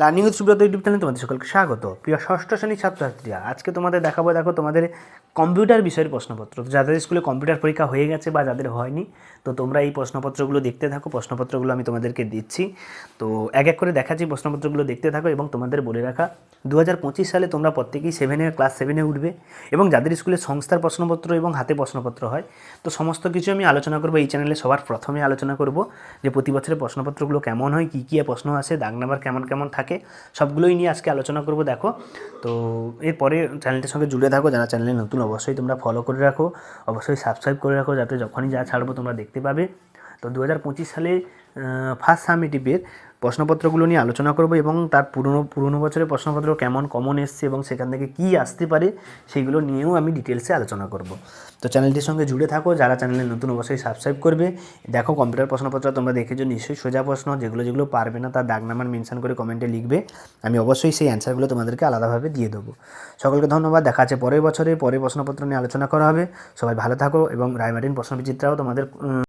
Learning with Subrata YouTube চ্যানেলে তোমাদের সকলকে স্বাগত। প্রিয় ষষ্ঠ শ্রেণির ছাত্রছাত্রীরা, আজকে তোমাদের দেখাবো, দেখো তোমাদের কম্পিউটার বিষয়ের প্রশ্নপত্র। তো যাদের স্কুলে কম্পিউটার পরীক্ষা হয়ে গেছে বা যাদের হয়নি, তো তোমরা এই প্রশ্নপত্রগুলো দেখতে থাকো, প্রশ্নপত্রগুলো আমি তোমাদেরকে দিচ্ছি। তো এক এক করে দেখাচ্ছি, প্রশ্নপত্রগুলো দেখতে থাকো এবং তোমাদের বলে রাখা দু হাজার পঁচিশ সালে তোমরা প্রত্যেকেই সেভেনে ক্লাস সেভেনে উঠবে এবং যাদের স্কুলে সংস্থার প্রশ্নপত্র এবং হাতে প্রশ্নপত্র হয়, তো সমস্ত কিছু আমি আলোচনা করব। এই চ্যানেলে সবার প্রথমে আলোচনা করব যে প্রতি বছরের প্রশ্নপত্রগুলো কেমন হয়, কী কী প্রশ্ন আসে, দাগ নাম্বার কেমন কেমন থাকে সবগুলোই নিয়ে আজকে আলোচনা করব, দেখো। তো এরপরে চ্যানেলটির সঙ্গে জুড়ে থাকো, যারা চ্যানেলে নতুন অবশ্যই তোমরা ফলো করে রাখো, অবশ্যই সাবস্ক্রাইব করে রাখো, যাতে যখনই যা ছাড়বো তোমরা দেখতে পাবে। তো দু হাজার পঁচিশ সালে ফার্স্ট সামিটিভের প্রশ্নপত্রগুলো নিয়ে আলোচনা করব এবং তার পুরনো পুরনো বছরের প্রশ্নপত্র কেমন, কমন এসছে এবং সেখান থেকে কী আসতে পারে সেইগুলো নিয়েও আমি ডিটেলসে আলোচনা করব। তো চ্যানেলটির সঙ্গে জুড়ে থাকো, যারা চ্যানেলে নতুন অবশ্যই সাবস্ক্রাইব করবে। দেখো কম্পিউটার প্রশ্নপত্র, তোমরা দেখেছ নিশ্চয়ই সোজা প্রশ্ন, যেগুলো যেগুলো পারবে না তার দাগ নাম্বার মেনশন করে কমেন্টে লিখবে। আমি অবশ্যই সেই অ্যান্সারগুলো তোমাদেরকে আলাদাভাবে দিয়ে দেবো। সকলকে ধন্যবাদ, দেখা আছে পরের বছরে, পরের প্রশ্নপত্র নিয়ে আলোচনা করা হবে। সবাই ভালো থাকো এবং রায়মার্টিন প্রশ্নবিচিত্রাও তোমাদের